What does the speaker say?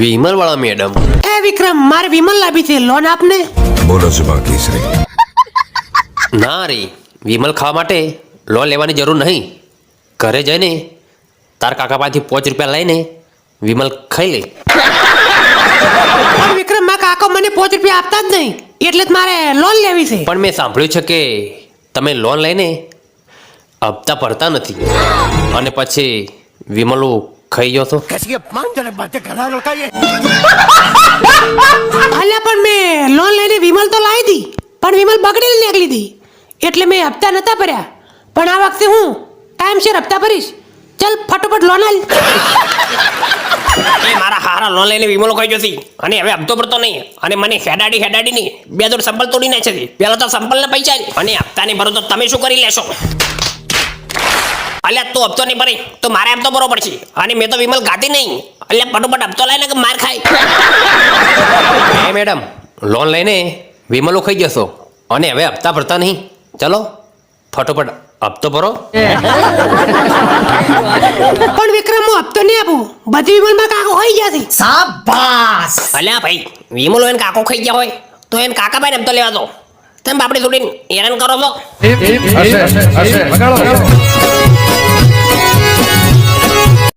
વિમલવાળા madam એ વિક્રમ મારે વિમલ લાવી છે. લોન આપને? બોલો જુમા કેસરી. ના રે વિમલ ખાવા માટે લોન લેવાની જરૂર નહીં. ઘરે જઈને તાર કાકા પાસેથી પાંચ રૂપિયા લઈને વિમલ ખાઈ લે. વિક્રમ મારા કાકો મને પાંચ રૂપિયા આપતા જ નહીં. એટલે જ મારે લોન લેવી છે. પણ મેં સાંભળ્યું છે કે તમે લોન લઈને હપ્તા ભરતા નથી. અને પછી વિમલો ખાઈ ગયો તો અલ્યા પણ મેં લોન લઈને વિમલ તો લાવી દી. પણ વિમલ બગડીને નીકળી દી. એટલે મેં હપ્તા નતા ભર્યા. પણ આ વખતે હું ટાઈમસર હપ્તા ભરીશ. ચલ ફટોફટ લોન આલ. એ મારા હારા લોન લઈને વિમલો ખાઈ જતી અને હવે હપ્તો પડતો નહીં. અને મને હેડાડી હેડાડી નહીં બે દોડ સંપલ તોડી નાખે છે. પેલા તો સંપલના પૈસા અને હપ્તા નહીં ભરો તો તમે શું કરી લેશો? અલ્યા તું હપ્તો નહીં ભરી. તો મારે હપ્તો ભરવો પડશે અને મેં તો વિમલ ગાતી નહીં. અલ્યા ફટોફટ હપ્તો લાવીને કે માર ખાય. એ મેડમ લોન લઈને વિમલો ખાઈ જશો. અને હવે હપ્તા ભરતા નહીં. ચલો ફટોફટ હપ્તો ભરો. પણ વિક્રમ હું હપ્તો નહીં આપું. બધી વિમલમાં કાકો ખાઈ ગયા છે. અલ્યા ભાઈ વિમલો એને કાકો ખાઈ ગયા હોય તો એને કાકા ભાઈને હપ્તો લેવા દો. તમે બાપડી થોડી હેરાન કરો છો.